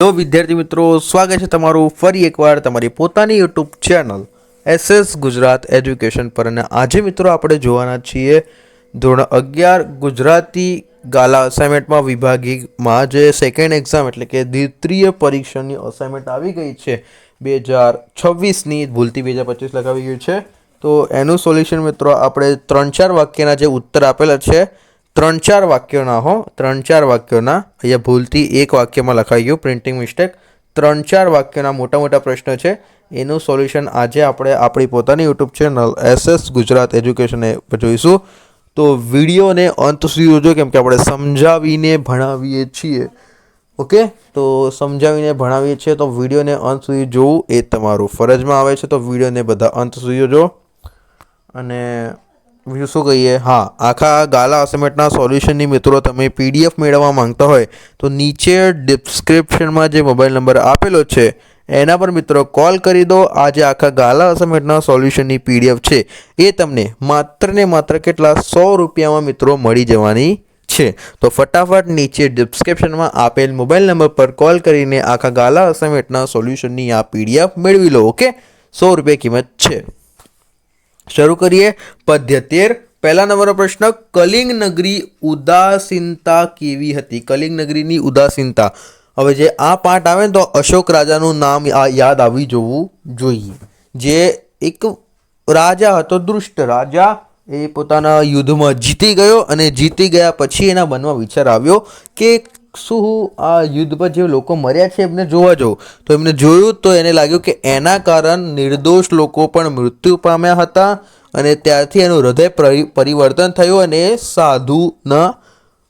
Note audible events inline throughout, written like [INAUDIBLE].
તો વિદ્યાર્થી મિત્રો, સ્વાગત છે તમારું ફરી એકવાર તમારી પોતાની YouTube channel S S Gujarat education પર. અને આજે મિત્રો આપણે જોવાના છીએ ધોરણ અગિયાર ગુજરાતી ગાલા અસાઇનમેન્ટમાં વિભાગીમાં જે સેકન્ડ એક્ઝામ એટલે કે દ્વિતીય પરીક્ષાની અસાઇનમેન્ટ આવી ગઈ છે બે હજાર છવ્વીસની, ભૂલથી બે હજાર પચીસ લગાવી ગયું છે. તો એનું સોલ્યુશન મિત્રો આપણે ત્રણ ચાર વાક્યના જે ઉત્તર આપેલા છે ત્રણ ચાર વાક્યોના હો, ત્રણ ચાર વાક્યોના. અહીંયા ભૂલથી એક વાક્યમાં લખાઈ ગયું પ્રિન્ટિંગ મિસ્ટેક ત્રણ ચાર વાક્યોના મોટા મોટા પ્રશ્નો છે. એનું સોલ્યુશન આજે આપણે આપણી પોતાની YouTube channel S S Gujarat education પર જોઈશું. તો વિડીયોને અંત સુધી જોજો, કેમ કે આપણે સમજાવીને ભણાવીએ છીએ. ઓકે? તો સમજાવીને ભણાવીએ છીએ, તો વિડીયોને અંત સુધી જોવું એ તમારું ફરજમાં આવે છે. તો વિડીયોને બધા અંત સુધી જોજો. અને શું કહીએ? હા, આખા ગાલા અસમેટના સોલ્યુશનની મિત્રો તમે પીડીએફ મેળવવા માંગતા હોય, તો નીચે ડિસ્ક્રિપ્શનમાં જે મોબાઈલ નંબર આપેલો છે, એના પર મિત્રો કોલ કરી દો. આજે આખા ગાલા અસમેટના સોલ્યુશનની પીડીએફ છે. એ તમને માત્ર ને માત્ર કેટલા સો રૂપિયામાં મિત્રો મળી જવાની છે. તો ફટાફટ નીચે ડિસ્ક્રિપ્શનમાં આપેલ મોબાઈલ નંબર પર કોલ કરીને આખા ગાલા અસમેટના સોલ્યુશનની આ પીડીએફ મેળવી લો ઓકે સો રૂપિયા કિંમત છે. શરૂ કરીએ પદ્ય તેર પહેલા નંબરનો પ્રશ્ન, કલિંગ નગરી ઉદાસીનતા કેવી હતી? કલિંગ નગરીની ઉદાસીનતા. હવે જે આ પાઠ આવે ને તો અશોક રાજાનું નામ આ યાદ આવી જવું જોઈએ. જે એક રાજા હતો, દૃષ્ટ રાજા, એ પોતાના યુદ્ધમાં જીતી ગયો અને જીતી ગયા પછી એના મનમાં વિચાર આવ્યો કે શું આ યુદ્ધ પર જે લોકો મર્યા છે એમને જોવા જાઉં તો એમને જોયું તો એને લાગ્યું કે એના કારણ નિર્દોષ લોકો પણ મૃત્યુ પામ્યા હતા અને ત્યારથી એનું હૃદય પરી- પરિવર્તન થયું અને એ સાધુના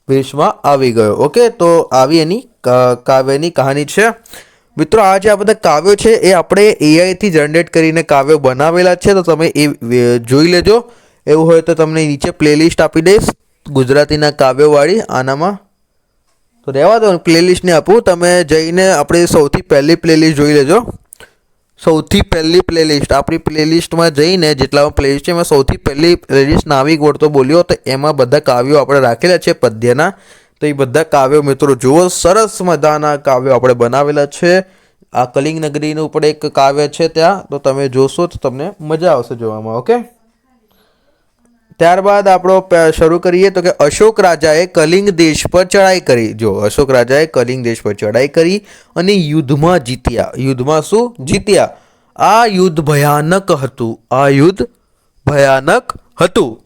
વેશમાં આવી ગયો. ઓકે, તો આવી એની કાવ્યની કહાની છે. મિત્રો, આ જે આ બધા કાવ્યો છે એ આપણે એઆઈથી જનરેટ કરીને કાવ્યો બનાવેલા છે, તો તમે એ જોઈ લેજો. એવું હોય તો તમને નીચે પ્લેલિસ્ટ આપી દઈશ ગુજરાતીના કાવ્યોવાળી, આનામાં તો રહેવા દો પ્લેલિસ્ટને આપું. તમે જઈને આપણે સૌથી પહેલી પ્લેલિસ્ટ જોઈ લેજો. સૌથી પહેલી પ્લેલિસ્ટ આપણી પ્લેલિસ્ટમાં જઈને જેટલા પ્લેલિસ્ટ છે, એમાં સૌથી પહેલી પ્લેલિસ્ટ નાવિક વળતો બોલ્યો, તો એમાં બધા કાવ્યો આપણે રાખેલા છે, પદ્યના. તો એ બધા કાવ્યો મિત્રો જુઓ, સરસ મજાના કાવ્યો આપણે બનાવેલા છે. આ કલિંગ નગરીનું પણ એક કાવ્ય છે ત્યાં. તો તમે જોશો તો તમને મજા આવશે જોવામાં, ઓકે? ત્યારબાદ આપણો શરૂ કરીએ તો કે અશોક રાજાએ કલિંગ દેશ પર ચડાઈ કરી. જો, અશોક રાજાએ કલિંગ દેશ પર ચડાઈ કરી અને યુદ્ધમાં જીત્યા. યુદ્ધમાં શું? જીત્યા. આ યુદ્ધ ભયાનક હતું. આ યુદ્ધ ભયાનક હતું.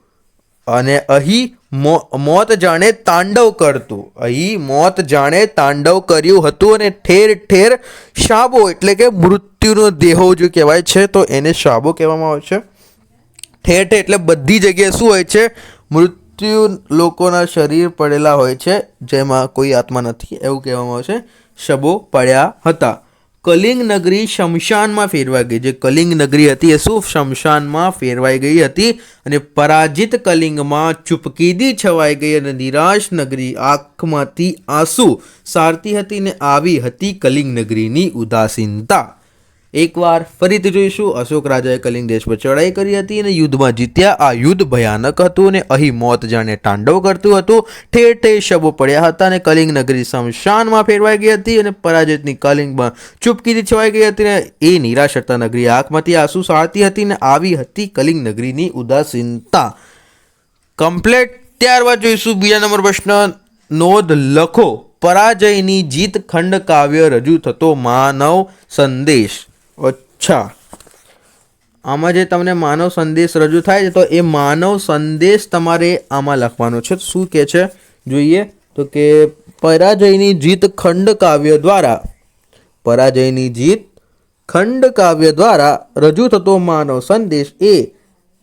અને અહીં મોત જાણે તાંડવ કરતું. અહીં મોત જાણે તાંડવ કર્યું હતું અને ઠેર ઠેર શાબો એટલે કે મૃત્યુનો દેહો જો કહેવાય છે, તો એને શાબો કહેવામાં આવે છે. ઠેર એટલે બધી જગ્યાએ શું હોય છે? મૃત્યુ લોકોના શરીર પડેલા હોય છે, જેમાં કોઈ આત્મા નથી, એવું કહેવામાં આવે છે. શબો પડ્યા હતા. કલિંગ નગરી શમશાનમાં ફેરવાઈ ગઈ. જે કલિંગ નગરી હતી એ શું? શમશાનમાં ફેરવાઈ ગઈ હતી અને પરાજિત કલિંગમાં ચૂપકીદી છવાઈ ગઈ અને નિરાશ નગરી આંખમાંથી આંસુ સારતી હતી ને આવી હતી કલિંગ નગરીની ઉદાસીનતા. એકવાર ફરીથી જોઈશું. અશોક રાજાએ કલિંગ દેશ પર ચડાઈ કરી હતી અને યુદ્ધમાં જીત્યા. આ યુદ્ધ ભયાનક હતું અને અહીં મોત જાણે તાંડવ કરતું હતું. ઠેર ઠેર શબો પડ્યા હતા અને કલિંગ નગરી શમશાનમાં ફેરવાઈ ગઈ હતી અને પરાજિતની કલિંગમાં ચૂપકીથી છવાઈ ગઈ હતી અને એ નિરાશરતા નગરી આંખમાંથી આંસુ સાળતી હતી ને આવી હતી કલિંગ નગરીની ઉદાસીનતા. કમ્પ્લેટ. ત્યારબાદ જોઈશું બીજા નંબર પ્રશ્ન. નોંધ લખો. પરાજયની જીત ખંડ કાવ્ય રજૂ થતો માનવ સંદેશ. અચ્છા. આમાં જે તમને માનવ સંદેશ રજૂ થાય છે, તો એ માનવ સંદેશ તમારે આમાં લખવાનો છે. શું કે છે? જોઈએ. તો કે પરાજયની જીત ખંડ કાવ્ય દ્વારા, પરાજયની જીત ખંડ કાવ્ય દ્વારા રજૂ થતો માનવ સંદેશ એ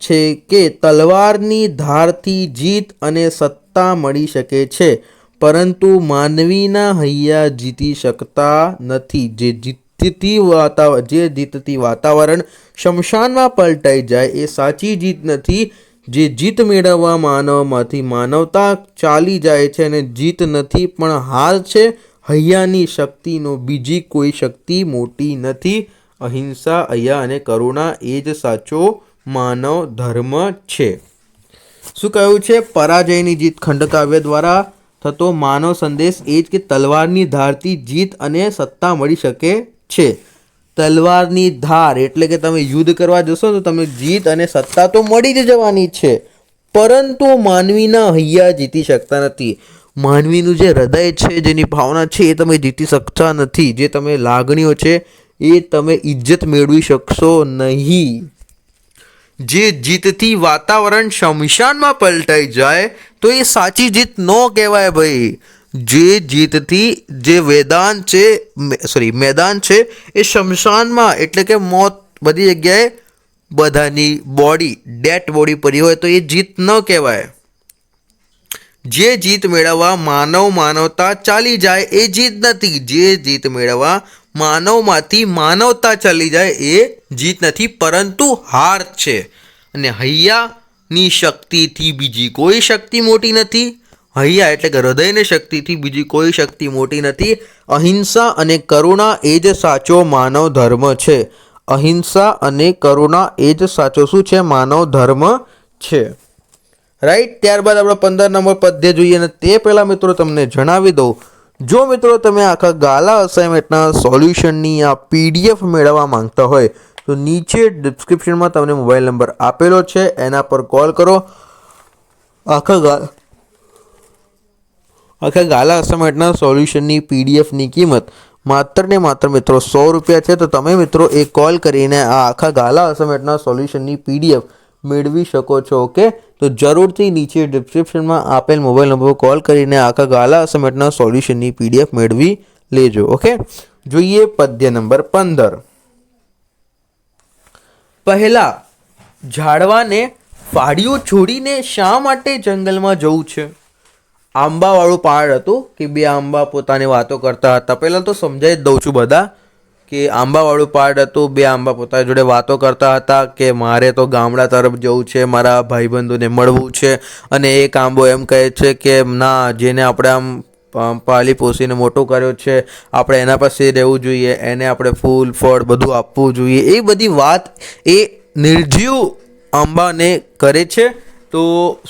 છે કે તલવારની ધારથી જીત અને સત્તા મળી શકે છે, પરંતુ માનવીના હૈયા જીતી શકતા નથી. જે જીતતી વાતાવરણ જે જીતતી વાતાવરણ શમશાનમાં પલટાઈ જાય એ સાચી જીત નથી. જે જીત મેળવવા માનવમાંથી માનવતા ચાલી જાય છે અને જીત નથી પણ હાર છે, હૈયાની શક્તિનો બીજી કોઈ શક્તિ મોટી નથી. અહિંસા અયા અને કરુણા એ જ સાચો માનવ ધર્મ છે. શું કહ્યું છે? પરાજયની જીત ખંડકાવ્ય દ્વારા થતો માનવ સંદેશ એ જ કે તલવારની ધારથી જીત અને સત્તા મળી શકે? છે. તલવારની ધાર એટલે કે તમે યુદ્ધ કરવા જશો તો તમે જીત અને સત્તા તો મળી જ જવાની છે. પરંતુ માનવીના હૈયા જીતી શકતા નથી. માનવીનું જે હૃદય છે, જેની ભાવના છે, એ તમે જીતી શકતા નથી. જે તમે લાગણીઓ છે, એ તમે ઇજ્જત મેળવી શકશો નહીં. જે જીતથી વાતાવરણ શમશાનમાં પલટાઈ જાય, તો એ સાચી જીત ન કહેવાય ભાઈ. જે જીતથી જે વેદાન છે સોરી મેદાન છે, એ શમશાનમાં, એટલે કે મોત બધી જગ્યાએ બધાની બોડી ડેટ બોડી પડી હોય તો એ જીત ન કહેવાય. જે જીત મેળવવા માનવ માનવતા ચાલી જાય એ જીત નથી. જે જીત મેળવવા માનવમાંથી માનવતા ચાલી જાય એ જીત નથી, પરંતુ હાર છે. અને હૈયાની શક્તિથી બીજી કોઈ શક્તિ મોટી નથી. હૈયા એટલે કે હૃદયની શક્તિથી બીજી કોઈ શક્તિ મોટી નથી. અહિંસા અને કરુણા એ જ સાચો માનવ ધર્મ છે. અહિંસા અને કરુણા એ જ સાચો શું છે? માનવ ધર્મ છે. રાઈટ ત્યારબાદ આપણે પંદર નંબર પદ્ય જોઈએ અને તે પહેલાં મિત્રો તમને જણાવી દઉં. જો મિત્રો તમે આખા ગાલા અસાઇનમેન્ટના સોલ્યુશનની આ પીડીએફ મેળવવા માંગતા હોય, તો નીચે ડિસ્ક્રિપ્શનમાં તમને મોબાઈલ નંબર આપેલો છે. એના પર કોલ કરો. આખા ગા આખા ગાલા અસાઇનમેન્ટના સોલ્યુશનની પીડીએફની કિંમત માત્ર ને માત્ર મિત્રો સો રૂપિયા છે, તો તમે મિત્રો એ કોલ કરીને આ આખા ગાલા અસાઇનમેન્ટના સોલ્યુશનની પીડીએફ મેળવી શકો છો, ઓકે? તો જરૂરથી નીચે ડિસ્ક્રિપ્શનમાં આપેલ મોબાઈલ નંબર કોલ કરીને આખા ગાલા અસાઇનમેન્ટના સોલ્યુશનની પીડીએફ મેળવી લેજો, ઓકે? જોઈએ પદ્ય નંબર પંદર. પહેલા, ઝાડવાને ફાડીઓ છોડીને શા માટે જંગલમાં જવું છે? આંબાવાળું પહાડ હતું કે બે આંબા પોતાની વાતો કરતા હતા. પહેલાં તો સમજાવી જ દઉં છું બધા કે આંબાવાળું પહાડ હતું, બે આંબા પોતાની જોડે વાતો કરતા હતા કે મારે તો ગામડા તરફ જવું છે, મારા ભાઈબંધોને મળવું છે અને એક આંબો એમ કહે છે કે, ના, જેને આપણે આમ પાલી પોસીને મોટો કર્યો છે, આપણે એના પાસે રહેવું જોઈએ, એને આપણે ફૂલ, ફળ બધું આપવું જોઈએ. એ બધી વાત એ નિર્જીવ આંબાને કરે છે. તો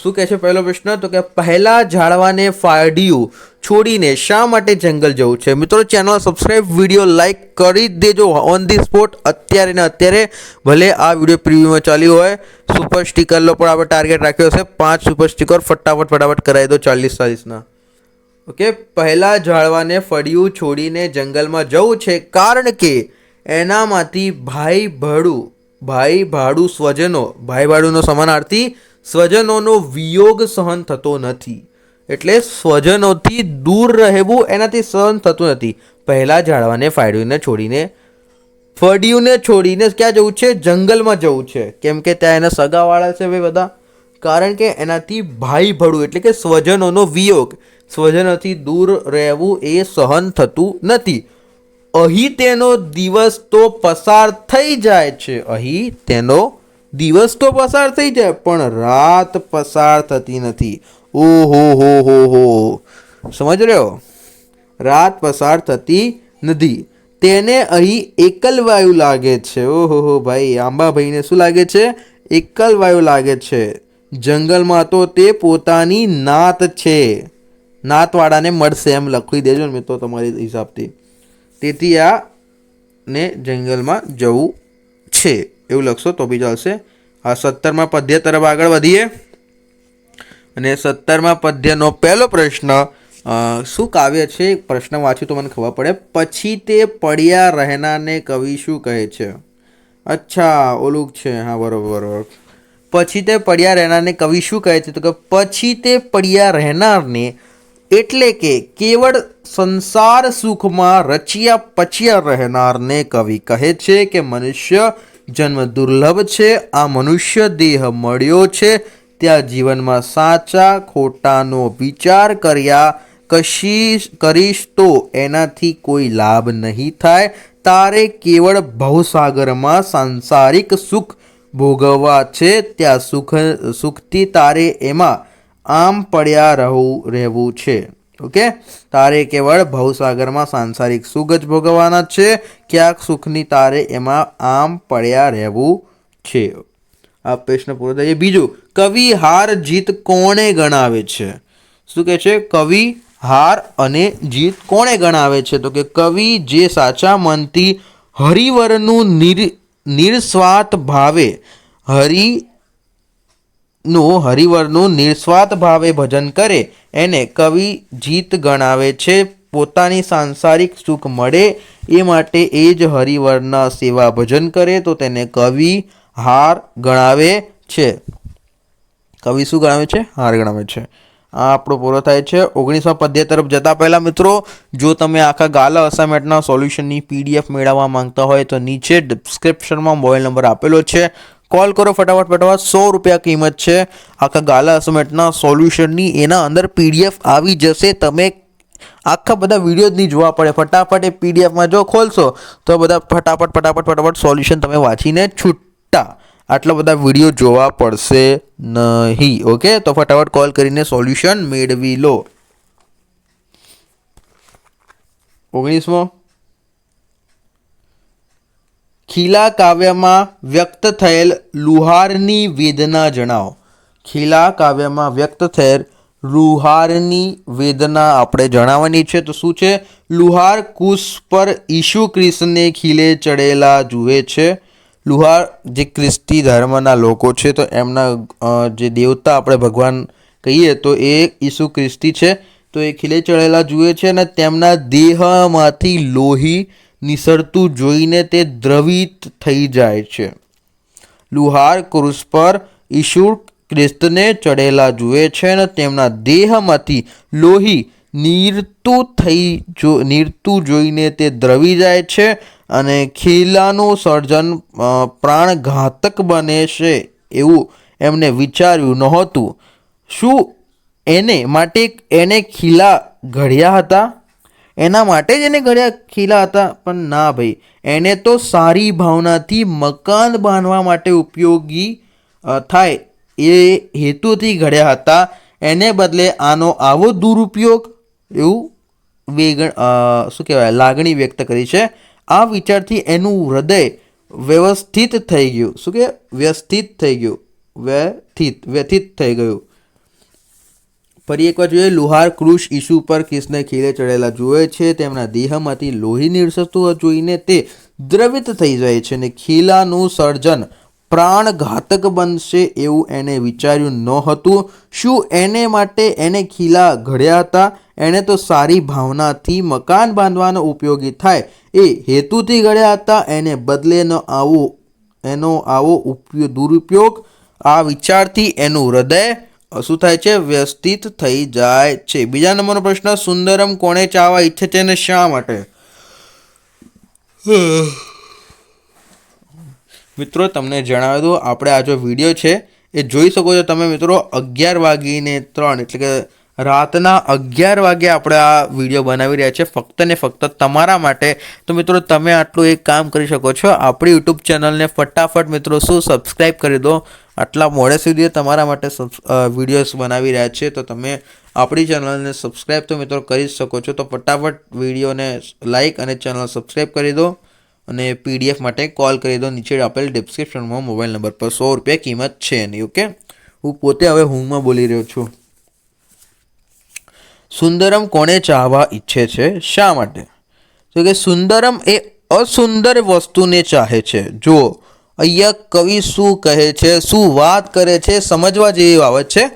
શું કહે છે પહેલો પ્રશ્ન? તો કે પહેલા ઝાડવાને ફાડ્યું છોડીને શા માટે જંગલ જવું છે? મિત્રો ચેનલ સબસ્ક્રાઈબ વીડિયો લાઇક કરી દેજો ઓન ધી સ્પોટ અત્યારે ને અત્યારે ભલે આ વીડિયો પ્રિવ્યુમાં ચાલ્યું હોય સુપર સ્ટીકરનો પણ આપણે ટાર્ગેટ રાખ્યો છે પાંચ સુપર સ્ટીકર ફટાફટ ફટાફટ કરાવી દો ચાલીસ ચાલીસના ઓકે પહેલાં ઝાડવાને ફળિયું છોડીને જંગલમાં જવું છે કારણ કે એનામાંથી ભાઈ ભાડું ભાઈ ભાડું સ્વજનો, ભાઈ ભાડુંનો સમાનાર્થી સ્વજનોનો વિયોગ સહન થતો નથી. એટલે સ્વજનોથી દૂર રહેવું એનાથી સહન થતું નથી. પહેલાં ઝાડવાને ફાડ્યુંને છોડીને, ફળિયુંને છોડીને ક્યાં જવું છે? જંગલમાં જવું છે. કેમ કે ત્યાં એના સગાવાળા છે ભાઈ બધા. કારણ કે એનાથી ભાઈ ભળવું એટલે કે સ્વજનોનો વિયોગ. સ્વજનોથી દૂર રહેવું એ સહન થતું નથી. અહીં તેનો દિવસ તો પસાર થઈ જાય છે. અહીં તેનો દિવસ તો પસાર થઈ જાય, પણ રાત પસાર થતી નથી. ઓહો, હો હો હો. સમજ રહ્યો? રાત પસાર થતી નથી. તેને અહીં એકલવાયુ લાગે છે. ઓહો, હો, ભાઈ આંબાભાઈને શું લાગે છે? એકલવાયુ લાગે છે. જંગલમાં તો તે પોતાની નાત છે. નાતવાળાને મળશે એમ લખી દેજો ને મિત્રો તમારી હિસાબથી. તેથી આ ને જંગલમાં જવું છે. એવું લખશો તો બી ચાલશે. આ સત્તરમાં પદ્ય તરફ આગળ વધીએ. અને સત્તરમાં પદ્યનો પહેલો પ્રશ્ન શું કાવ્ય છે? પ્રશ્ન વાંચ્યું તો મને ખબર પડે. પછી તે પડ્યા રહેનારને કવિ શું કહે છે? અચ્છા, ઓલું છે. હા, બરોબર બરોબર. પછી તે પડ્યા રહેનારને કવિ શું કહે છે? તો કે પછી તે પડ્યા રહેનારને એટલે કે કેવળ સંસાર સુખમાં રચ્યા પચ્યા રહેનારને કવિ કહે છે કે મનુષ્ય જન્મ દુર્લભ છે, આ મનુષ્ય દેહ મળ્યો છે. ત્યાં જીવનમાં સાચા ખોટાનો વિચાર કર્યા કશી કરીશ તો એનાથી કોઈ લાભ નહીં થાય. તારે કેવળ ભવસાગરમાં સાંસારિક સુખ ભોગવવા છે, ત્યાં સુખ, સુખથી તારે એમાં આમ પડ્યા રહવું રહેવું છે. ઓકે? તારે કેવળ ભવસાગરમાં સાંસારિક સુખ જ ભોગવવાના છે. ક્યાંક સુખની તારે એમાં આમ પડ્યા રહેવું છે. આ પ્રશ્ન પૂરો થાય. બીજું, કવિ હાર જીત કોણે ગણાવે છે? શું કહે છે? કવિ હાર અને જીત કોણે ગણાવે છે? તો કે કવિ જે સાચા મનથી હરિવરનું નિર, નિર્સ્વાર્થ ભાવે, હરિ નું હરિવરનું નિસ્વાર્થ ભાવે ભજન કરે, એને કવિ જીત ગણાવે છે. પોતાની સાંસારિક સુખ મળે, એ માટે એ જ હરિવરના સેવા ભજન કરે, તો તેને કવિ હાર ગણાવે છે. કવિ શું ગણાવે છે? હાર ગણાવે છે. આ આપણો પૂરો થાય છે. ઓગણીસમા પદ્ય તરફ જતા પહેલા મિત્રો, જો તમે આખા ગાલા અસાઇનમેન્ટના સોલ્યુશનની પીડીએફ મેળવવા માંગતા હોય તો નીચે ડિસ્ક્રિપ્શનમાં મોબાઈલ નંબર આપેલો છે. કોલ કરો ફટાફટ ફટાફટ. સો રૂપિયા કિંમત છે. આખા ગાલા અસમેટના સોલ્યુશનની એના અંદર પીડીએફ આવી જશે. તમે આખા બધા વીડિયો જ નહીં જોવા પડે. ફટાફટ એ પીડીએફમાં જો ખોલશો, તો બધા ફટાફટ ફટાફટ ફટાફટ સોલ્યુશન તમે વાંચીને છૂટતા આટલા બધા વીડિયો જોવા પડશે નહીં. ઓકે તો ફટાફટ કોલ કરીને સોલ્યુશન મેળવી લો. ઓગણીસમો? ખીલા કાવ્યમાં વ્યક્ત થયેલ લુહારની વેદના જણાવો. ખીલા કાવ્યમાં વ્યક્ત થયેલ લુહારની વેદના આપણે જણાવવાની છે. તો શું છે? લુહાર કુશ પર ઈશુ કૃષ્ણને ખીલે ચડેલા જુએ છે. લુહાર જે ખ્રિસ્તી ધર્મના લોકો છે, તો એમના જે દેવતા આપણે ભગવાન કહીએ, તો એ ઈસુ ખ્રિસ્તી છે. તો એ ખીલે ચડેલા જુએ છે અને તેમના દેહમાંથી લોહી નિસરતું જોઈને તે દ્રવિત થઈ જાય છે. લુહાર ક્રુસ પર ઈશુ ખ્રિસ્તને ચડેલા જુએ છે અને તેમના દેહમાંથી લોહી નીરતું થઈ જો, નીરતું જોઈને તે દ્રવી જાય છે અને ખીલાનું સર્જન પ્રાણઘાતક બને છે એવું એમને વિચાર્યું નહોતું. શું એને માટે એને ખીલા ઘડ્યા હતા? એના માટે જ એને ઘડ્યા ખીલા હતા. પણ ના ભાઈ, એને તો સારી ભાવનાથી મકાન બાંધવા માટે ઉપયોગી થાય એ હેતુથી ઘડ્યા હતા. એને બદલે આનો આવો દુરુપયોગ એવું વેગણ શું કહેવાય, લાગણી વ્યક્ત કરી છે. આ વિચારથી એનું હૃદય વ્યવસ્થિત થઈ ગયું. શું કે વ્યવસ્થિત થઈ ગયું? વ્યથિત વ્યથિત થઈ ગયું. ફરી એકવાર જોઈએ, લુહાર કૃષ ઈસુ પર કિસને ખીલે ચડેલા જુએ છે. તેમના દેહમાંથી લોહી નિર્સતું જોઈને તે દ્રવિત થઈ જાય છે અને ખીલાનું સર્જન પ્રાણઘાતક બનશે એવું એને વિચાર્યું ન હતું. શું એને માટે એને ખીલા ઘડ્યા હતા? એણે તો સારી ભાવનાથી મકાન બાંધવાનો ઉપયોગી થાય. એ હેતુથી ઘડ્યા હતા. એને બદલેનો આવો, એનો આવો ઉપયોગ દુરુપયોગ. આ વિચારથી એનું હૃદય શું થાય છે? વ્યસ્તિત થઈ જાય છે. બીજા નંબરનો પ્રશ્ન, સુંદરમ કોણે ચાવા ઈચ્છે છે અને શા માટે? [SIGHS] મિત્રો, તમને જણાવી દઉં, આપણે આ જો વીડિયો છે, એ જોઈ શકો છો તમે મિત્રો, અગિયાર વાગીને ત્રણ, એટલે કે રાતના અગિયાર વાગે આપણે આ વીડિયો બનાવી રહ્યા છે, ફક્ત ને ફક્ત તમારા માટે. તો મિત્રો, તમે આટલું એક કામ કરી શકો છો, આપણી યુટ્યુબ ચેનલને ફટાફટ મિત્રો, શું સબસ્ક્રાઈબ કરી દો આટલા મોડે સુધી તમારા માટે વિડીયોઝ બનાવી રહ્યા છે, તો તમે આપણી ચેનલને સબસ્ક્રાઈબ તો મિત્રો કરી શકો છો. તો ફટાફટ વિડીયોને લાઇક અને ચેનલ સબસ્ક્રાઈબ કરી દો અને પીડીએફ માટે કોલ કરી દો. નીચે આપેલ ડિસ્ક્રિપ્શનમાં મોબાઈલ નંબર પર સો રૂપિયા કિંમત છે એની ઓકે હું પોતે હવે હુંમાં બોલી રહ્યો છું. સુંદરમ કોને ચાહવા ઈચ્છે છે? શા માટે? તો કે સુંદરમ એ અસુંદર વસ્તુને ચાહે છે. જો અહીંયા કવિ શું કહે છે? શું વાત કરે છે? સમજવા જેવી બાબત છે.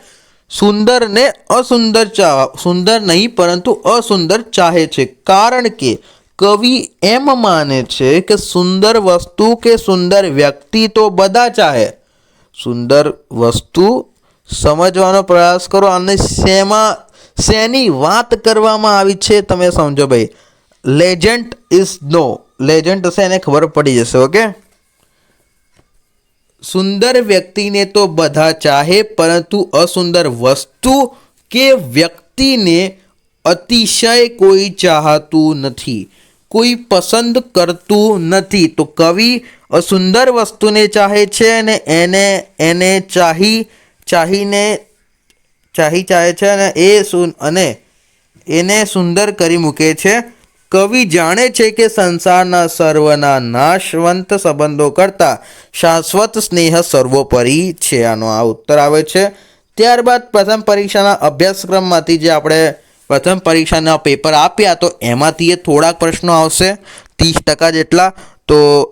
સુંદરને અસુંદર ચાહ સુંદર નહીં, પરંતુ અસુંદર ચાહે છે. કારણ કે કવિ એમ માને છે કે સુંદર વસ્તુ કે સુંદર વ્યક્તિ તો બધા ચાહે. સુંદર વસ્તુ સમજવાનો પ્રયાસ કરો અને શેમાં, શેની વાત કરવામાં આવી છે તમે સમજો ભાઈ. લેજન્ટ ઇઝ નો લેજન્ટ હશે એને ખબર પડી જશે ઓકે સુંદર વ્યક્તિને તો બધા ચાહે, પરંતુ અસુંદર વસ્તુ કે વ્યક્તિને અતિશય કોઈ ચાહતું નથી, કોઈ પસંદ કરતું નથી. તો કવિ અસુંદર વસ્તુને ચાહે છે અને એને એને ચાહી, ચાહીને, ચાહી ચાહે છે અને એ સુન, અને એને સુંદર કરી મૂકે છે. કવિ જાણે છે કે સંસારના સર્વના નાશવંત સંબંધો કરતાં શાશ્વત સ્નેહ સર્વોપરી છે આનો આ ઉત્તર આવે છે. ત્યારબાદ પ્રથમ પરીક્ષાના અભ્યાસક્રમમાંથી જે આપણે પ્રથમ પરીક્ષાના પેપર આપ્યા તો એમાંથી એ થોડાક પ્રશ્નો આવશે, ત્રીસ ટકા જેટલા. તો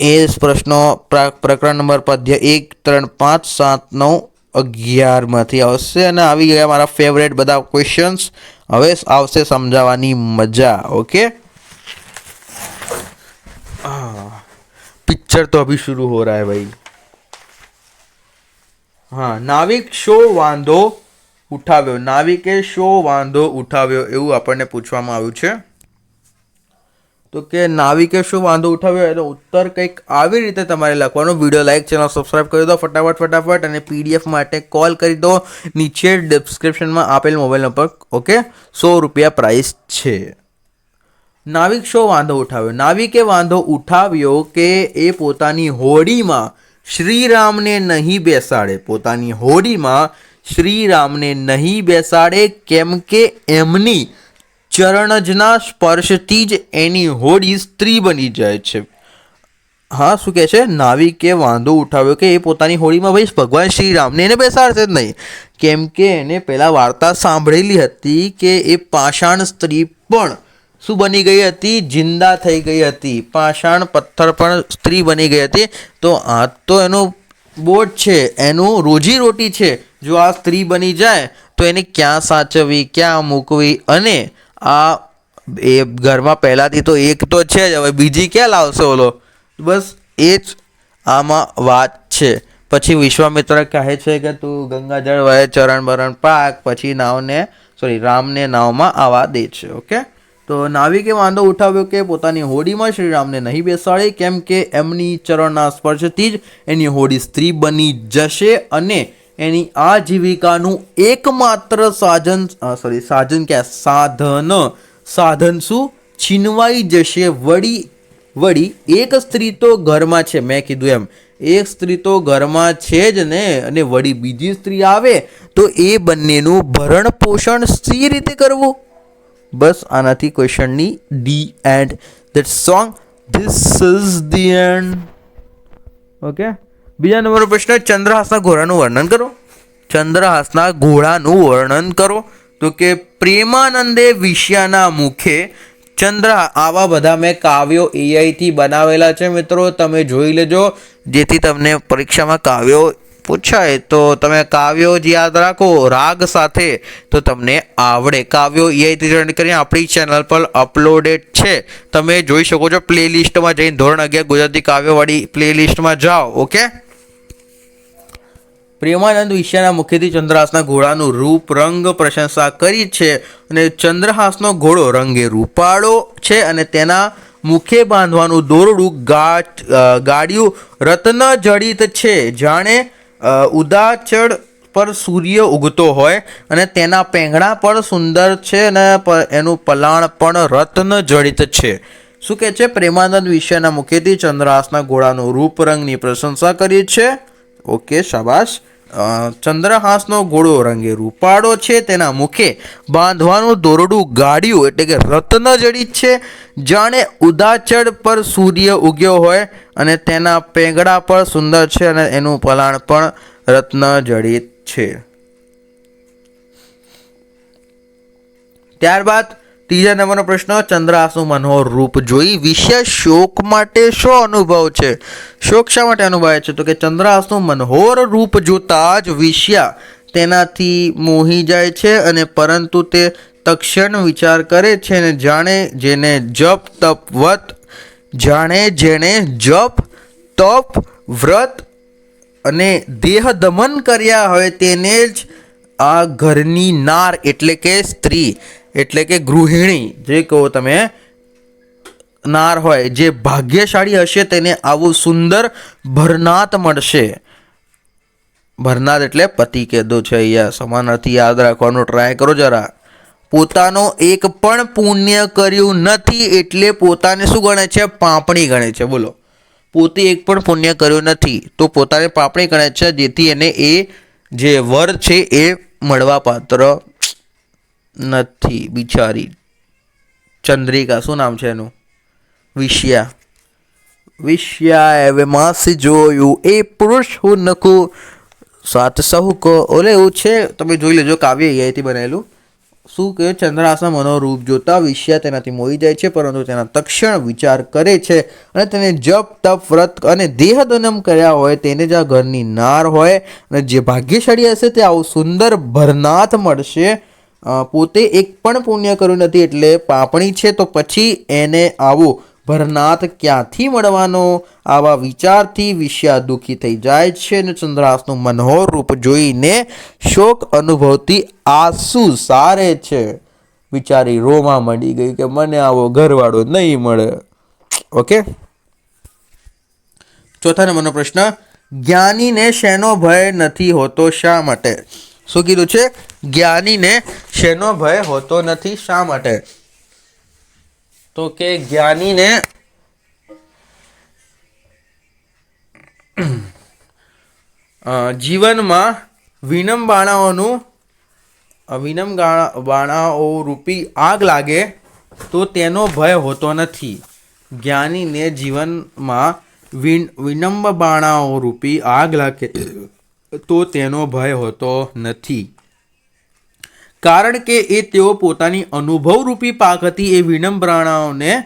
એ પ્રશ્નો પ્રા- પ્રકરણ નંબર પદ્ય એક, ત્રણ, પાંચ, સાત, નવ, અગિયારમાંથી આવશે. અને આવી ગયા મારા ફેવરેટ બધા ક્વેશ્ચન્સ હવે આવશે સમજાવવાની મજા ઓકે पिक्चर तो अभी शुरू हो रहा है भाई હા નાવિક શો વાંધો ઉઠાવ્યો નાવિકે શો વાંધો ઉઠાવ્યો એવું આપણને પૂછવામાં આવ્યું છે તો કે નાવિકે શું વાંધો ઉઠાવ્યો એનો ઉત્તર કંઈક આવી રીતે તમારે લખવાનો. વીડિયો લાઈક, ચેનલ સબસ્ક્રાઇબ કરી દો ફટાફટ ફટાફટ અને પીડીએફ માટે કોલ કરી દો. નીચે ડિસ્ક્રિપ્શનમાં આપેલ મોબાઈલ નંબર ઓકે સો રૂપિયા પ્રાઇસ છે. નાવિક શો વાંધો ઉઠાવ્યો? નાવિકે વાંધો ઉઠાવ્યો કે એ પોતાની હોડીમાં શ્રીરામને નહીં બેસાડે. પોતાની હોડીમાં શ્રીરામને નહીં બેસાડે, કેમ કે એમની ચરણજના સ્પર્શથી જ એની હોડી સ્ત્રી બની જાય છે. હા, શું કહે છે? નાવિકે વાંધો ઉઠાવ્યો કે એ પોતાની હોડીમાં ભાઈ ભગવાન શ્રી રામને એને બેસાડશે જ નહીં. કેમ કે એને પહેલાં વાર્તા સાંભળેલી હતી કે એ પાષાણ સ્ત્રી પણ શું બની ગઈ હતી? જિંદા થઈ ગઈ હતી. પાષાણ પથ્થર પણ સ્ત્રી બની ગઈ હતી. તો આ તો એનો બોટ છે, એનું રોજીરોટી છે. જો આ સ્ત્રી બની જાય, તો એને ક્યાં સાચવવી, ક્યાં મૂકવી અને આ એ ઘરમાં પહેલાંથી તો એક તો છે જ, હવે બીજી ક્યાં લાવશે ઓલો? બસ એ જ આમાં વાત છે. પછી વિશ્વામિત્ર કહે છે કે તું ગંગાજળ વહે ચરણ બરણ પાક, પછી નાવને સોરી રામને નાવમાં આવવા દે છે, ઓકે? તો નાવિકે વાંધો ઉઠાવ્યો કે પોતાની હોડીમાં શ્રીરામને નહીં બેસાડે, કેમ કે એમની ચરણના સ્પર્શથી જ એની હોડી સ્ત્રી બની જશે અને એની આજીવિકાનું એકમાત્ર સાધન સોરી સાધન ક્યાં? સાધન. સાધન શું? છીનવાઈ જશે. વળી વળી, એક સ્ત્રી તો ઘરમાં છે, મેં કીધું એમ. એક સ્ત્રી તો ઘરમાં છે જ ને, અને વળી બીજી સ્ત્રી આવે, તો એ બંનેનું ભરણ પોષણ સી રીતે કરવું? બસ આનાથી ક્વેશ્ચનની the end that song this is the end okay બીજા નંબર પ્રશ્ન, ચંદ્રહાસના ઘોડાનું વર્ણન કરો. ચંદ્રહાસના ઘોડાનું વર્ણન કરો. તો કે, પ્રેમાનંદે વિષયાના મુખે ચંદ્ર, આવા બધા મેં કાવ્યો એઆઈથી બનાવેલા છે મિત્રો, તમે જોઈ લેજો. જેથી તમને પરીક્ષામાં કાવ્યો પૂછાય. તો તમે કાવ્યો જ યાદ રાખો. રાગ સાથે તો તમને આવડે. કાવ્યો એઆઈથી જોઈન કરીને આપણી ચેનલ પર અપલોડેડ છે. તમે જોઈ શકો છો પ્લેલિસ્ટમાં જઈને ધોરણ અગિયાર ગુજરાતી કાવ્યવાળી પ્લેલિસ્ટમાં જાઓ, ઓકે? પ્રેમાનંદ વિષયના મુખ્યથી ચંદ્રહાસના ઘોડાનું રૂપ, રંગ પ્રશંસા કરી છે અને ચંદ્રહાસનો ઘોડો રંગે રૂપાળો છે અને તેના મુખે બાંધવાનું દોરડું ગાટ ગાડિયું રત્ન જડિત છે. જાણે ઉદાચળ પર સૂર્ય ઉગતો હોય અને તેના પેંગણા પણ સુંદર છે અને એનું પલાણ પણ રત્ન જડિત છે. શું કહે છે? પ્રેમાનંદ વિષયના મુખેથી ચંદ્રહાસના ઘોડાનું રૂપ, રંગની પ્રશંસા કરી છે. ઓકે, શાબાશ. ચંદ્રહાસનો ઘોડો રંગે રૂપાળો છે, તેના મુખે બાંધવાનું દોરડું ગાડ્યું એટલે કે રત્ન જડિત છે. જાણે ઉદાચળ પર સૂર્ય ઉગ્યો હોય અને તેના પેંગડા પણ સુંદર છે અને એનું પલાણ પણ રત્ન જડિત છે. ત્યારબાદ ત્રીજા નંબરનો પ્રશ્ન આસુ મનોહર રૂપ જોઈ વિશે શોક માટે શો અનુભવ છે? શોક શા માટે અનુભવે છે? તો કે ચંદ્રહાસનું મનોહર રૂપ જોતા જ વિષ્યા તેનાથી મોહી જાય છે અને પરંતુ તે તક્ષણ વિચાર કરે છે અને જાણે જેને જપ, તપ, વત, જાણે જેણે જપ, તપ, વ્રત અને દેહ દમન કર્યા હોય તેને જ આ ઘરની નાર એટલે કે સ્ત્રી એટલે કે ગૃહિણી, જે કહો તમે, નાર હોય, જે ભાગ્યશાળી હશે તેને આવું સુંદર ભરનાથ મળશે. ભરનાથ એટલે પતિ કહેતો છે અહીંયા, સમાનાર્થી યાદ રાખવાનો ટ્રાય કરો જરા. પોતાનો એક પણ પુણ્ય કર્યું નથી એટલે પોતાને શું ગણે છે? પાપણી ગણે છે, બોલો. પોતે એક પણ પુણ્ય કર્યું નથી, તો પોતાને પાપણી ગણે છે, જેથી એને એ જે વર છે એ મળવા પાત્ર નથી, બિચારી. ચંદ્રિકા, શું નામ છે એનું? વિષ્યા. વિષ્યા, એવે માસી જોયું, એ પુરુષ હું નખું સાત સહુક. ઓલે, એવું છે? તમે જોઈ લેજો, કાવ્ય અહીંયાથી બનેલું. શું કે ચંદ્રાસના મનોરૂપ જોતા વિષ્યા તેનાથી મોહી જાય છે, પરંતુ તેના તક્ષણ વિચાર કરે છે અને તેને જપ, તપ, વ્રત અને દેહદનમ કર્યા હોય, તેને જ આ ઘરની નાર હોય. અને જે ભાગ્યશાળી હશે, તે આવું સુંદર ભરનાથ મળશે. પોતે એક પણ પુણ્ય કર્યું નથી એટલે પાપણી છે તો પછી એને આવો ભરનાથ ક્યાંથી મળવાનો? આવા વિચારથી વિષ્યા દુઃખી થઈ જાય છે અને ચંદ્રાસનું મનોહર રૂપ જોઈને શોક અનુભવતી આંસુ સારે છે. વિચારી રોમાં મળી ગઈ કે મને આવો ઘરવાળો નહીં મળે. ઓકે? ચોથા નંબરનો પ્રશ્ન જ્ઞાનીને શેનો ભય નથી હોતો શા માટે? શું કીધું છે? જ્ઞાનીને શેનો ભય હોતો નથી, શા માટે? તો કે જ્ઞાનીને જીવનમાં વિનમ બાણાઓનું વિનમ બાણાઓ રૂપી આગ લાગે તો તેનો ભય હોતો નથી. જ્ઞાનીને જીવનમાં વિન વિનમ્બ બાણાઓ રૂપી આગ લાગે તો તેનો ભય હોતો નથી. કારણ કે એ તેઓ પોતાની અનુભવરૂપી પાક હતી એ વિનમ્રાણાઓને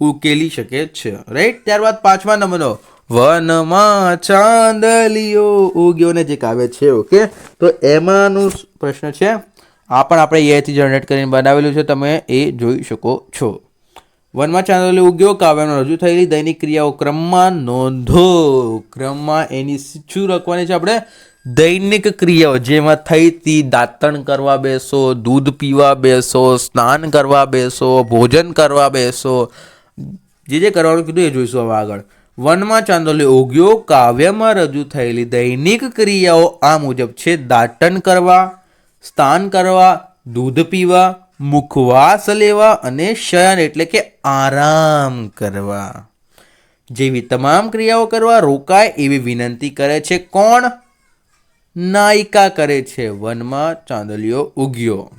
ઉકેલી શકે છે. રાઈટ ત્યારબાદ પાંચમા નંબરનો, વનમાં ચાંદલિયો ઉગ્યોને જે કાવ્ય છે ઓકે તો એમાંનું પ્રશ્ન છે. આ પણ આપણે એઆઈથી જનરેટ કરીને બનાવેલું છે. તમે એ જોઈ શકો છો. વનમાં ચાંદોલી ઉગ્યો, કાવ્યનો રજૂ થયેલી દૈનિક ક્રિયાઓ ક્રમમાં નોંધો. ક્રમમાં એની શું લખવાની છે આપણે દૈનિક ક્રિયાઓ. જેમાં થઈ તી દાંતણ કરવા બેસો, દૂધ પીવા બેસો, સ્નાન કરવા બેસો, ભોજન કરવા બેસો. જે જે કરવાનું કીધું એ જોઈશું હવે આગળ. વનમાં ચાંદોલી ઉગ્યો, કાવ્યમાં રજૂ થયેલી દૈનિક ક્રિયાઓ આ મુજબ છે. દાટન કરવા, સ્નાન કરવા, દૂધ પીવા મુખવાસ લેવા અને શયન એટલે કે આરામ કરવા. જેવી તમામ ક્રિયાઓ કરવા રોકાય એવી વિનંતી કરે છે કોણ? નાયિકા કરે છે વનમાં ચાંદલિયો ઉગ્યો.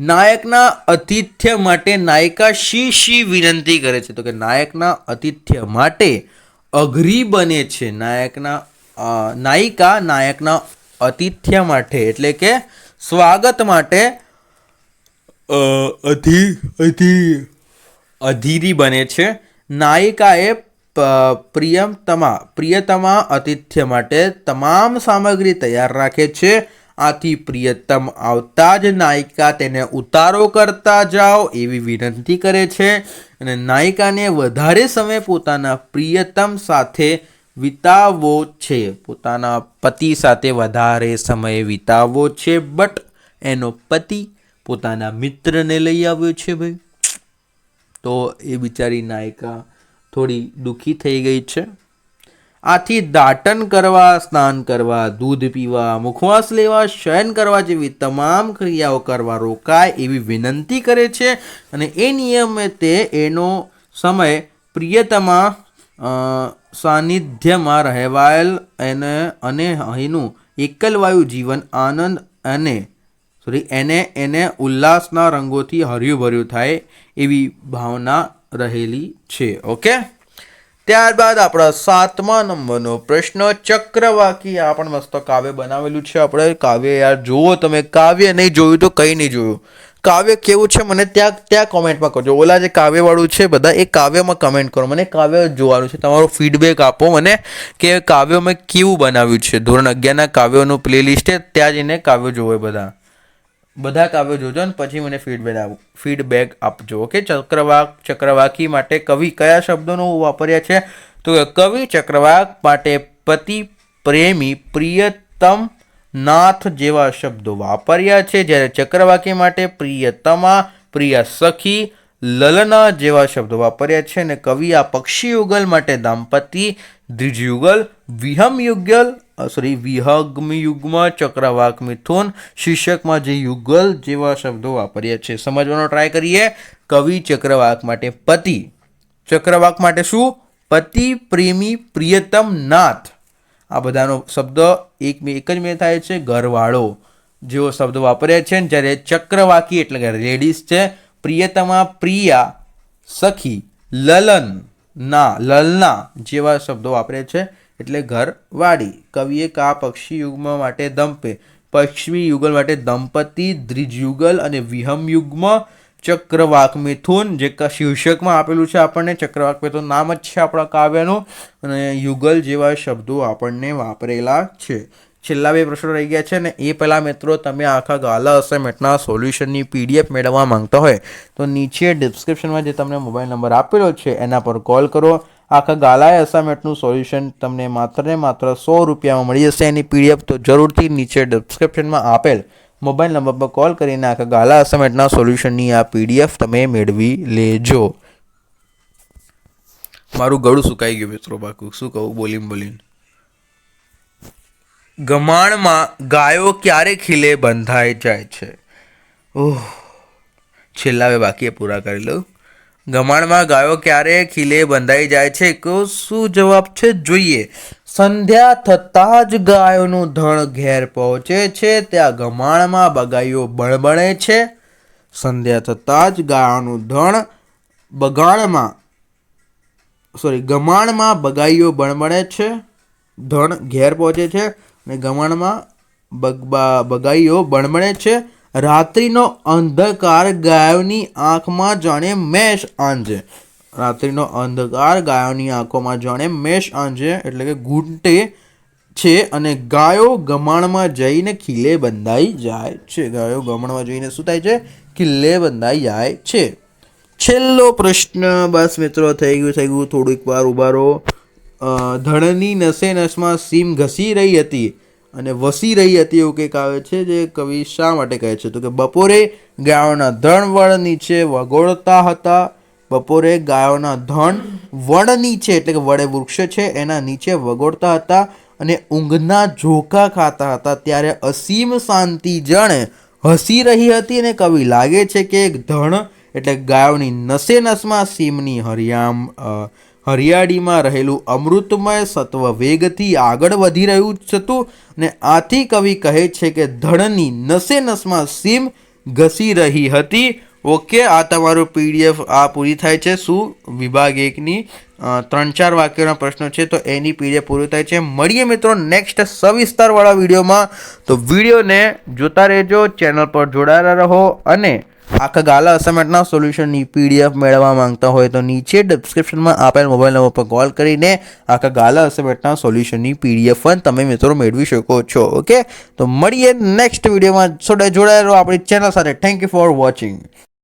નાયકના અતિથ્ય માટે નાયિકા શી શી વિનંતી કરે છે? તો કે નાયકના અતિથ્ય માટે અઘરી બને છે નાયકના નાયિકા નાયકના અતિથ્ય માટે એટલે કે સ્વાગત માટે અધિ અધિ, અધીરી બને છે. નાયિકાએ પ્રિયતમા પ્રિયતમા અતિથ્ય માટે તમામ સામગ્રી તૈયાર રાખે છે. આથી પ્રિયતમ આવતા જ નાયિકા તેને ઉતારો કરતા જાઓ એવી વિનંતી કરે છે. અને નાયિકાને વધારે સમય પોતાના પ્રિયતમ સાથે વિતાવવો છે. પોતાના પતિ સાથે વધારે સમય વિતાવવો છે બટ એનો પતિ પોતાના મિત્રને લઈ આવ્યો છે ભાઈ. તો એ બિચારી નાયિકા થોડી દુઃખી થઈ ગઈ છે. આથી દાટન કરવા, સ્નાન કરવા, દૂધ પીવા, મુખવાસ લેવા, શયન કરવા જેવી તમામ ક્રિયાઓ કરવા રોકાય એવી વિનંતી કરે છે અને એ નિયમે તે એનો સમય પ્રિયતમા સાનિધ્યમાં રહેવાયેલ એને અને અહીંનું એકલવાયુ જીવન, આનંદ અને સોરી એને એને ઉલ્લાસના રંગોથી હર્યું ભર્યું થાય એવી ભાવના રહેલી છે, ઓકે? ત્યારબાદ આપણા સાતમા નંબરનો પ્રશ્ન, ચક્રવાકી આ પણ મસ્ત કાવ્ય બનાવેલું છે. આપણે કાવ્ય યાર જુઓ તમે. કાવ્ય નહીં જોયું તો કંઈ નહીં જોયું. કાવ્ય કેવું છે મને ત્યાં ત્યાં કોમેન્ટમાં કરજો ઓલા જે કાવ્યવાળું છે બધા, એ કાવ્યમાં કમેન્ટ કરો. મને કાવ્ય જોવાનું છે. તમારો ફીડબેક આપો મને કે કાવ્ય મેં કેવું બનાવ્યું છે. ધોરણ અગિયારના કાવ્યોનું પ્લેલિસ્ટ છે, ત્યાં જઈને કાવ્યો જોવે બધા. બધા કાવ્યો જોજો ને પછી મને ફીડબેક આપ ફીડબેક આપજો ઓકે ચક્રવાક ચક્રવાકી માટે કવિ કયા શબ્દોનો વાપર્યા છે? તો કવિ ચક્રવાક માટે પતિ પ્રેમી પ્રિયતમ નાથ જેવા શબ્દો વાપર્યા છે. જ્યારે ચક્રવાકી માટે પ્રિયતમા પ્રિય સખી, લલના જેવા શબ્દો વાપર્યા છે અને કવિ આ પક્ષી યુગલ માટે દાંપતી દ્વિજયુગલ વિહમ યુગલ સોરી વિહગ્મ ચક્રવાક મિથુન, શીર્ષકમાં જે યુગલ જેવા શબ્દો વાપર્યા છે. સમજવાનો ટ્રાય કરીએ. કવિ ચક્રવાક માટે પતિ. ચક્રવાક માટે શું? પતિ, પ્રેમી, પ્રિયતમ, નાથ. આ બધાનો શબ્દ એક એક જ મેં થાય છે. ઘરવાળો જેવો શબ્દ વાપર્યા છે ને, જ્યારે ચક્રવાકી એટલે કે લેડીઝ છે, પ્રિયતમા પ્રિયા સખી લલન ના, લલના જેવા શબ્દો વાપરે છે. એટલે ઘરવાળી કવિએ કા પક્ષી યુગ્મ માટે દંપે, પશ્ચિમી યુગલ માટે દંપતી, દ્વિજયુગલ અને વિહમ યુગ્મ ચક્રવાક મિથુન જે શીર્ષકમાં આપેલું છે આપણને. ચક્રવાક મિથુન નામ જ છે આપણા કાવ્યનું. અને યુગલ જેવા શબ્દો આપણને વાપરેલા છે. છેલ્લા બે પ્રશ્નો રહી ગયા છે ને એ પહેલાં મિત્રો તમે આખા ગાલા અસાઇમેન્ટના સોલ્યુશનની પીડીએફ મેળવવા માંગતા હોય તો નીચે ડિસ્ક્રિપ્શનમાં જે તમને મોબાઈલ નંબર આપેલો છે એના પર કોલ કરો. આખા ગાલાએ અસાઇમેન્ટનું સોલ્યુશન તમને માત્ર ને માત્ર સો રૂપિયામાં મળી જશે. એની પીડીએફ તો જરૂરથી નીચે ડિસ્ક્રિપ્શનમાં આપેલ મોબાઈલ નંબર પર કોલ કરીને આખા ગાલા અસાઇનમેન્ટના સોલ્યુશનની આ પીડીએફ તમે મેળવી લેજો. મારું ગળું સુકાઈ ગયું મિત્રો બાકુ. શું કહું? બોલીને બોલીને. ગમાણમાં ગાયો ક્યારે ખીલે? બંધાઈ જાય છે. ઓહ છેલ્લા બે બાકી પૂરા કરી લઉં. ગમાણમાં ગાયો ક્યારે ખીલે બંધાઈ જાય છે? કે શું જવાબ છે? જોઈએ. સંધ્યા થતાં જ ગાયોનું ધણ ઘેર પહોંચે છે. ત્યાં ગમાણમાં બગાઈઓ બળબળે છે. સંધ્યા થતાં જ ગાયોનું ધણ બગાણમાં સોરી ગમાણમાં બગાઈઓ બળબળે છે. ધણ ઘેર પહોંચે છે અને ગમાણમાં બગબા, બગાઈઓ બળબળે છે. રાત્રિનો અંધકાર ગાયોની આંખમાં જાણે મેષ આંજે. રાત્રિનો અંધકાર ગાયોની આંખોમાં જાણે મેષ આંજે, એટલે કે ઘૂંટે છે અને ગાયો ગમાણમાં જઈને ખીલે બંધાઈ જાય છે. ગાયો ગમાણમાં જઈને શું થાય છે? ખીલે બંધાઈ જાય છે. છેલ્લો પ્રશ્ન, બસ મિત્રો, થઈ ગયું થઈ ગયું. થોડીક વાર ઉભારો ધણની નસે નસમાં સીમ ઘસી રહી હતી. અને વસી રહી હતી એવું કંઈક આવે છે જે કવિ શા માટે કહે છે? તો કે બપોરે ગાયોના ધણ વણ નીચે વગોળતા હતા. બપોરે ગાયોના ધણ વડ નીચે, એટલે કે વડે વૃક્ષ છે, એના નીચે વગોળતા હતા અને ઊંઘના ઝોકા ખાતા હતા. ત્યારે અસીમ શાંતિ જણે હસી રહી હતી અને કવિ લાગે છે કે એક ધણ, એટલે ગાયોની નસે નસમાં સીમની હરિયામ હરિયાળીમાં રહેલું અમૃતમય સત્વ વેગથી આગળ વધી રહ્યું હતું ને આથી કવિ કહે છે કે ધણની નસે નસમાં સીમ ઘસી રહી હતી. ઓકે આ તમારું પીડીએફ, આ પૂરી થાય છે શું? વિભાગ એકની ત્રણ ચાર વાક્યોના પ્રશ્નો છે તો એની પીડીએફ પૂરી થાય છે. મળીએ મિત્રો નેક્સ્ટ સવિસ્તારવાળા વિડીયોમાં. તો વિડીયોને જોતા રહેજો, ચેનલ પર જોડાયેલા રહો અને આખા ગાલા અસાઇનમેન્ટના સોલ્યુશનની પીડીએફ મેળવવા માંગતા હોય તો નીચે ડિસ્ક્રિપ્શનમાં આપેલ મોબાઈલ નંબર પર કોલ કરીને આખા ગાલા અસાઇનમેન્ટના સોલ્યુશનની પીડીએફ પણ તમે મિત્રો મેળવી શકો છો, ઓકે? તો મળીએ નેક્સ્ટ વિડીયોમાં જોડાયેલો આપણી ચેનલ સાથે. Thank you for watching